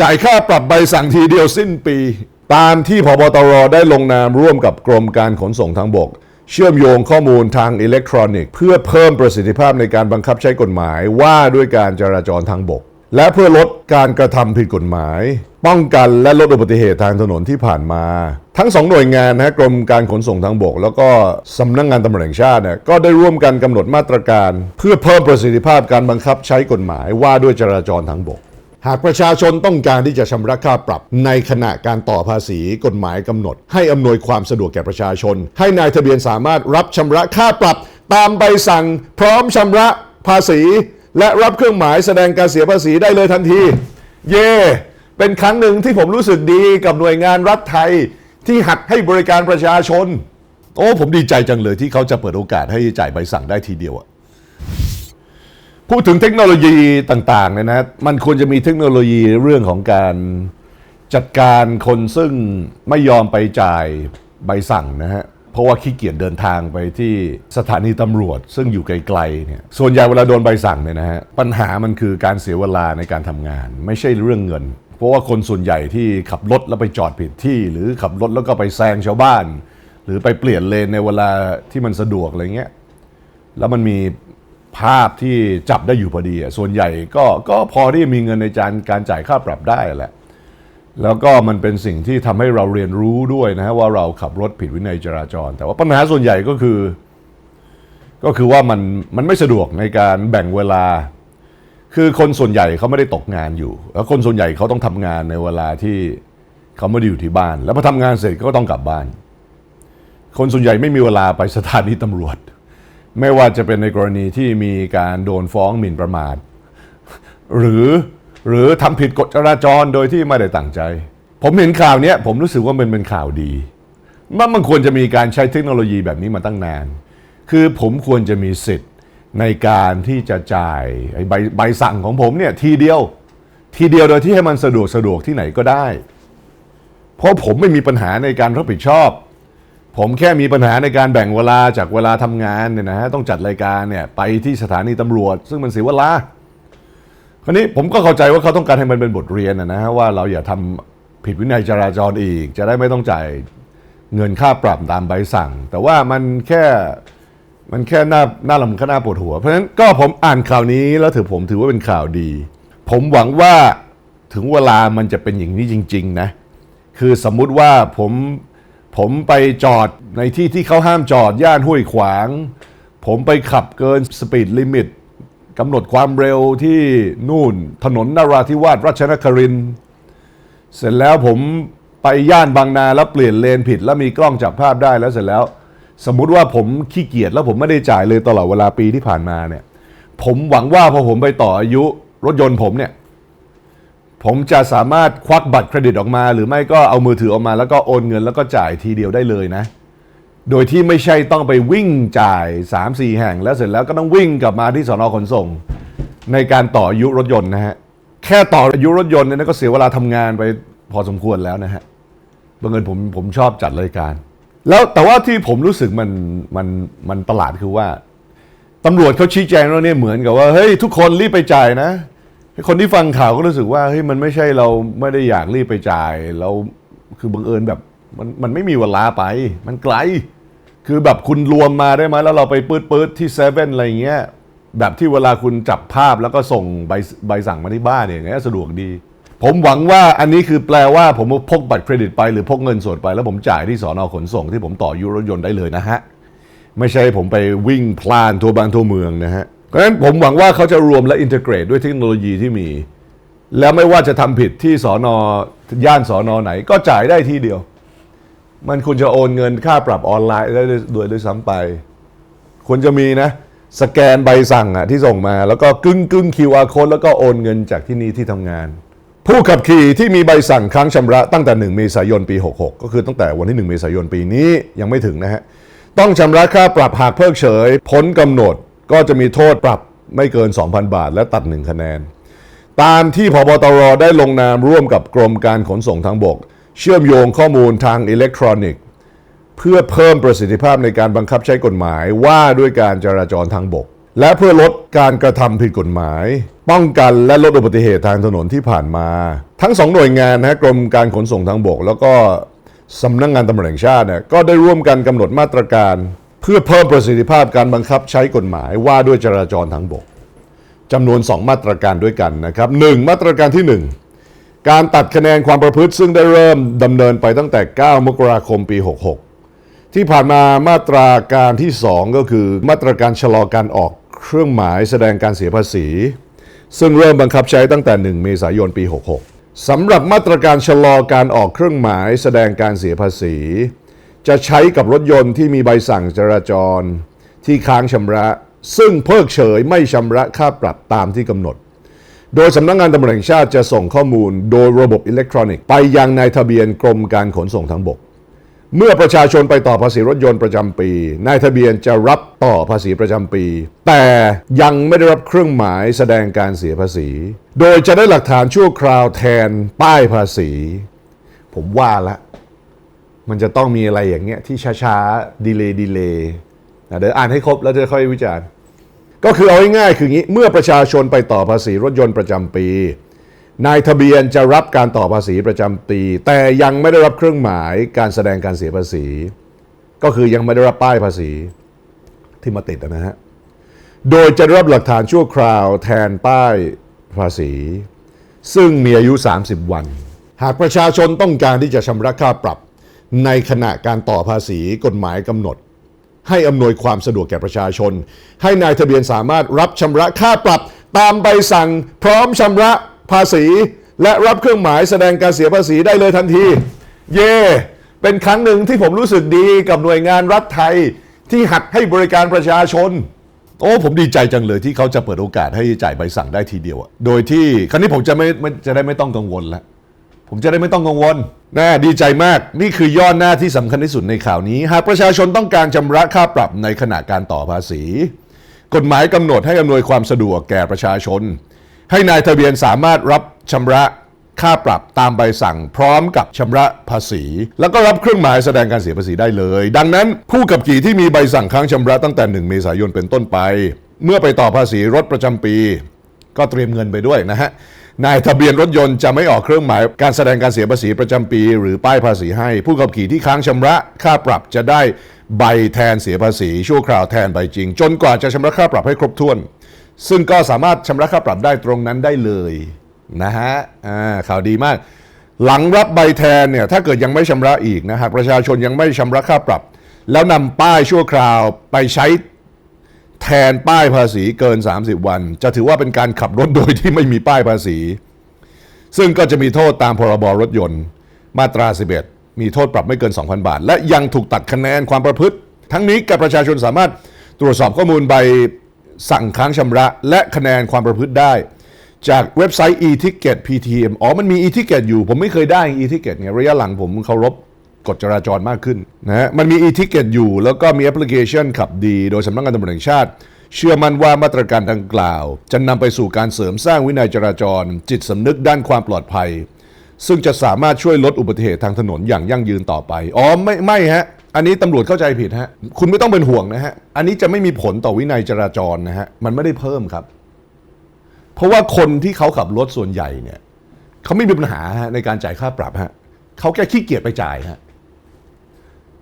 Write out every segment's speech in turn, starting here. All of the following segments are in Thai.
จ่ายค่าปรับใบสั่งทีเดียวสิ้นปี ตามที่พบตรได้ลงนามร่วมกับกรมการขนส่งทางบก เชื่อมโยงข้อมูลทางอิเล็กทรอนิกส์เพื่อเพิ่มประสิทธิภาพในการบังคับใช้กฎหมายว่าด้วยการจราจรทางบก และเพื่อลดการกระทำผิดกฎหมาย ป้องกันและลดอุบัติเหตุทางถนนที่ผ่านมา ทั้งสองหน่วยงานนะกรมการขนส่งทางบก แล้วก็สำนักงานตำรวจแห่งชาติเนี่ยก็ได้ร่วมกันกำหนดมาตรการ เพื่อเพิ่มประสิทธิภาพการบังคับใช้กฎหมายว่าด้วยจราจรทางบก หากประชาชนต้องการที่จะชำระค่าปรับ ในขณะการต่อภาษีกฎหมายกำหนด ให้อำนวยความสะดวกแก่ประชาชน ให้นายทะเบียนสามารถรับชำระค่าปรับ ตามใบสั่ง พร้อมชำระภาษี และรับเครื่องหมายแสดงการเสียภาษีได้เลยทันที เย่เป็นครั้งหนึ่งที่ผมรู้สึกดีกับหน่วยงานรัฐไทยที่หัดให้บริการประชาชน โอ้ผมดีใจจังเลยที่เขาจะเปิดโอกาสให้จ่ายใบสั่งได้ทีเดียวอะ พูดถึงเทคโนโลยีต่างๆเนี่ยนะ มันควรจะมีเทคโนโลยีเรื่องของการจัดการคนซึ่งไม่ยอมไปจ่ายใบสั่งนะฮะ เพราะว่าขี้เกียจเดินทางไปที่สถานีตำรวจ ซึ่งอยู่ไกลๆเนี่ย ส่วนใหญ่เวลาโดนใบสั่งเนี่ยนะฮะ ปัญหามันคือการเสียเวลาในการทำงาน ไม่ใช่เรื่องเงิน เพราะว่าคนส่วนใหญ่ที่ขับรถแล้วไปจอดผิดที่ หรือขับรถแล้วก็ไปแซงชาวบ้าน หรือไปเปลี่ยนเลนในเวลาที่มันสะดวกอะไรเงี้ย แล้วมันมี ภาพที่จับได้อยู่พอดีอะส่วนใหญ่ก็ก็พอที่มีเงินในจานการจ่ายค่าปรับได้แหละ แล้วก็มันเป็นสิ่งที่ทำให้เราเรียนรู้ด้วยนะฮะว่าเราขับรถผิดวินัยจราจร แต่ว่าปัญหาส่วนใหญ่ก็คือ ก็คือว่ามันมันไม่สะดวกในการแบ่งเวลา คือคนส่วนใหญ่เขาไม่ได้ตกงานอยู่ แล้วคนส่วนใหญ่เขาต้องทำงานในเวลาที่เขาไม่ได้อยู่ที่บ้าน แล้วพอทำงานเสร็จก็ต้องกลับบ้าน คนส่วนใหญ่ไม่มีเวลาไปสถานีตำรวจ ไม่ว่าจะเป็นในกรณีที่มีการโดนฟ้องหมิ่นประมาทหรือหรือทำผิดกฎจราจรโดยที่ไม่ได้ตั้งใจ ผมเห็นข่าวนี้ผมรู้สึกว่ามันเป็นข่าวดีมันมันควรจะมีการใช้เทคโนโลยีแบบนี้มาตั้งนาน คือผมควรจะมีสิทธิ์ในการที่จะจ่ายใบใบสั่งของผมเนี่ยทีเดียว ทีเดียวโดยที่ให้มันสะดวกสะดวกที่ไหนก็ได้ เพราะผมไม่มีปัญหาในการรับผิดชอบ ผมแค่มีปัญหาในการแบ่งเวลาจากเวลาทำงานเนี่ยนะฮะต้องจัดรายการเนี่ยไปที่สถานีตำรวจ ซึ่งมันเสียเวลาคราวนี้ผมก็เข้าใจว่าเขาต้องการให้มันเป็นบทเรียนนะนะฮะว่าเราอย่าทำผิดวินัยจราจรอีก จะได้ไม่ต้องจ่ายเงินค่าปรับตามใบสั่ง แต่ว่ามันแค่มันแค่หน้าหน้าลำคาหน้าปวดหัว เพราะฉะนั้นก็ผมอ่านข่าวนี้แล้วถือผมถือว่าเป็นข่าวดี ผมหวังว่าถึงเวลามันจะเป็นอย่างนี้จริง ๆ นะ คือสมมุติว่าผม ผมไปจอดในที่ที่เขาห้ามจอดย่านห้วยขวาง ผมไปขับเกินสปีดลิมิตกำหนดความเร็วที่นู่นถนนนราธิวาสรัชนครินเสร็จแล้วผมไปย่านบางนาแล้วเปลี่ยนเลนผิด แล้วมีกล้องจับภาพได้แล้วเสร็จแล้ว สมมุติว่าผมขี้เกียจแล้วผมไม่ได้จ่ายเลยตลอดเวลาปีที่ผ่านมาเนี่ย ผมหวังว่าพอผมไปต่ออายุรถยนต์ผมเนี่ย ผมจะสามารถควักบัตรเครดิตออกมา หรือไม่ก็เอามือถือออกมา แล้วก็โอนเงินแล้วก็จ่ายทีเดียวได้เลยนะ โดยที่ไม่ใช่ต้องไปวิ่งจ่าย 3 4 แห่ง แล้วเสร็จแล้วก็ต้องวิ่งกลับมาที่สอนอขนส่ง ในการต่ออายุรถยนต์นะฮะแค่ต่ออายุรถยนต์เนี่ยก็เสียเวลาทำงานไปพอสมควรแล้วนะฮะบังเอิญผมผมชอบจัดรายการ แล้วแต่ว่าที่ผมรู้สึกมันมันมันประหลาดคือว่าตำรวจเขาชี้แจงแล้วเนี่ยเหมือนกับว่าเฮ้ยทุกคนรีบไปจ่ายนะ คนที่ฟังข่าวก็รู้สึกว่าเฮ้ยมันไม่ใช่เราไม่ได้อยากรีบไปจ่าย เราคือบังเอิญแบบมันมันไม่มีเวลาไป มันไกล คือแบบคุณรวมมาได้ไหมแล้วเราไปปืดปืดๆที่เซเว่นอะไรเงี้ยแบบที่เวลาคุณจับภาพแล้วก็ส่งใบใบสั่งมาที่บ้านเนี่ยอย่างเงี้ยสะดวกดี ผมหวังว่าอันนี้คือแปลว่าผมพกบัตรเครดิตไปหรือพกเงินสดไป แล้วผมจ่ายที่สอนอขนส่งที่ผมต่ออยุรถยนต์ได้เลยนะฮะไม่ใช่ผมไปวิ่งพลานทั่วบ้านทั่วเมืองนะฮะ ราะฉะนั้นผมหวังว่าเขาจะรวมและอินทิเกรตด้วยเทคโนโลยีที่มี แล้วไม่ว่าจะทำผิดที่สอนอย่านสอนอไหน ก็จ่ายได้ทีเดียว มันควรจะโอนเงินค่าปรับออนไลน์ได้ด้วยด้วยซ้ำไปควรจะมีนะ สแกนใบสั่งอะที่ส่งมา แล้วก็กึ้งกึ้ง QR code แล้วก็โอนเงินจากที่นี่ที่ทำงาน ผู้ขับขี่ที่มีใบสั่งค้างชำระตั้งแต่ 1 เมษายนปี 66 ก็คือตั้งแต่วันที่ 1 เมษายนปีนี้ยังไม่ถึงนะฮะต้องชำระค่าปรับหากเพิกเฉยพ้นกำหนด ก็จะมีโทษปรับไม่เกิน 2,000 บาท และตัด 1 คะแนน ตามที่พบตรได้ลงนามร่วมกับกรมการขนส่งทางบก เชื่อมโยงข้อมูลทางอิเล็กทรอนิกส์ เพื่อเพิ่มประสิทธิภาพในการบังคับใช้กฎหมายว่าด้วยการจราจรทางบก และเพื่อลดการกระทำผิดกฎหมาย ป้องกันและลดอุบัติเหตุทางถนนที่ผ่านมา ทั้งสองหน่วยงานนะกรมการขนส่งทางบก แล้วก็สำนักงานตำรวจแห่งชาติเนี่ยก็ได้ร่วมกันกำหนดมาตรการ พื่อเพิ่มประสิทธิภาพการบังคับใช้กฎหมายว่าด้วยจราจรทางบกจำนวน 2 มาตรการด้วยกันนะครับหนึ่งมาตรการที่ 1 การตัดคะแนนความประพฤติซึ่งได้เริ่มดำเนินไปตั้งแต่ 9 มกราคมปี 66 ที่ผ่านมามาตราการที่ 2 ก็คือมาตรการชะลอการออกเครื่องหมายแสดงการเสียภาษี ซึ่งเริ่มบังคับใช้ตั้งแต่ 1 เมษายนปี 66สำหรับมาตรการชะลอการออกเครื่องหมายแสดงการเสียภาษี จะใช้กับรถยนต์ที่มีใบสั่งจราจร ที่ค้างชำระ ซึ่งเพิกเฉยไม่ชำระค่าปรับตามที่กำหนด โดยสำนักงานตำรวจแห่งชาติจะส่งข้อมูลโดยระบบอิเล็กทรอนิกส์ไปยังนายทะเบียนกรมการขนส่งทางบก เมื่อประชาชนไปต่อภาษีรถยนต์ประจำปีนายทะเบียนจะรับต่อภาษีประจำปี แต่ยังไม่ได้รับเครื่องหมายแสดงการเสียภาษี โดยจะได้หลักฐานชั่วคราวแทนป้ายภาษี ผมว่าละ มันจะต้องมีอะไรอย่างเงี้ยที่ช้าๆดีเลย์ดีเลย์เดี๋ยวอ่านให้ครบแล้วจะค่อยวิจารณ์ ก็คือเอาง่ายๆคืองี้เมื่อประชาชนไปต่อภาษีรถยนต์ประจำปี นายทะเบียนจะรับการต่อภาษีประจำปี แต่ยังไม่ได้รับเครื่องหมายการแสดงการเสียภาษี ก็คือยังไม่ได้รับป้ายภาษีที่มาติดนะฮะโดยจะรับหลักฐานชั่วคราวแทนป้ายภาษี ซึ่งมีอายุ 30 วัน หากประชาชนต้องการที่จะชำระค่าปรับ ในขณะการต่อภาษีกฎหมายกำหนด ให้อำนวยความสะดวกแก่ประชาชน ให้นายทะเบียนสามารถรับชำระค่าปรับตามใบสั่ง พร้อมชำระภาษี และรับเครื่องหมายแสดงการเสียภาษีได้เลยทันที เย่เป็นครั้งหนึ่งที่ผมรู้สึกดีกับหน่วยงานรัฐไทยที่หัดให้บริการประชาชน โอ้ผมดีใจจังเลยที่เขาจะเปิดโอกาสให้จ่ายใบสั่งได้ทีเดียวโดยที่ครั้นี้ผมจะไม่จะได้ไม่ต้องกังวลแล้ว ผมจะได้ไม่ต้องกังวลน่าดีใจมาก นี่คือยอดหน้าที่สำคัญที่สุดในข่าวนี้ หากประชาชนต้องการชำระค่าปรับในขณะการต่อภาษี กฎหมายกำหนดให้อำนวยความสะดวกแก่ประชาชน ให้นายทะเบียนสามารถรับชำระค่าปรับตามใบสั่งพร้อมกับชำระภาษี แล้วก็รับเครื่องหมายแสดงการเสียภาษีได้เลย ดังนั้นผู้ขับขี่ที่มีใบสั่งค้างชำระตั้งแต่ 1 เมษายนเป็นต้นไป เมื่อไปต่อภาษีรถประจำปี ก็เตรียมเงินไปด้วยนะฮะ นายทะเบียนรถยนต์จะไม่ออกเครื่องหมาย การแสดงการเสียภาษีประจำปี หรือป้ายภาษีให้ ผู้ขับขี่ที่ค้างชำระค่าปรับจะได้ใบแทนเสียภาษี ชั่วคราวแทนใบจริง จนกว่าจะชำระค่าปรับให้ครบถ้วน ซึ่งก็สามารถชำระค่าปรับได้ตรงนั้นได้เลยนะฮะข่าวดีมาก หลังรับใบแทนเนี่ยถ้าเกิดยังไม่ชำระอีกนะหากประชาชนยังไม่ชำระค่าปรับ แล้วนำป้ายชั่วคราวไปใช้ แทนป้ายภาษีเกิน 30 วัน จะถือว่าเป็นการขับรถโดยที่ไม่มีป้ายภาษี ซึ่งก็จะมีโทษตามพรบรถยนต์มาตรา 11 มีโทษปรับไม่เกิน 2,000 บาท และยังถูกตัดคะแนนความประพฤติ ทั้งนี้กับประชาชนสามารถตรวจสอบข้อมูลใบสั่งค้างชำระ และคะแนนความประพฤติได้ จากเว็บไซต์ e-ticket PTM อ๋อมันมี e-ticket อยู่ ผมไม่เคยได้ e-ticket เนี่ยระยะหลังผมเคารพ กฎจราจรมากขึ้นนะฮะมันมี e-ticket อยู่ แล้วก็มีแอปพลิเคชันขับดี โดยสำนักงานตำรวจแห่งชาติ เชื่อมั่นว่ามาตรการดังกล่าว จะนำไปสู่การเสริมสร้างวินัยจราจร จิตสำนึกด้านความปลอดภัย ซึ่งจะสามารถช่วยลดอุบัติเหตุทางถนนอย่างยั่งยืนต่อไปอ๋อไม่ไม่ฮะอันนี้ตำรวจเข้าใจผิดฮะคุณไม่ต้องเป็นห่วงนะฮะอันนี้จะไม่มีผลต่อวินัยจราจรนะฮะมันไม่ได้เพิ่มครับ เพราะว่าคนที่เขาขับรถส่วนใหญ่เนี่ยเขาไม่มีปัญหาในการจ่ายค่าปรับฮะเขาแค่ขี้เกียจไปจ่ายฮะ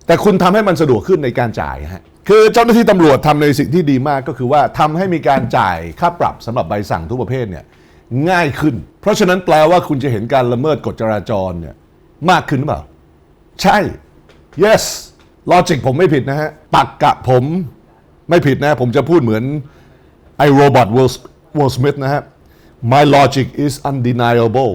แต่คุณทำให้มันสะดวกขึ้นในการจ่ายฮะคือเจ้าหน้าที่ตำรวจทำในสิ่งที่ดีมากก็คือว่าทำให้มีการจ่ายค่าปรับสำหรับใบสั่งทุกประเภทเนี่ยง่ายขึ้น เพราะฉะนั้นแปลว่าคุณจะเห็นการละเมิดกฎจราจรเนี่ยมากขึ้นหรือเปล่า ใช่ yes ลอจิกผมไม่ผิดนะฮะตักกะผมไม่ผิดนะ ผมจะพูดเหมือนไอโรบอทวอลสมิธนะฮะ My logic is undeniable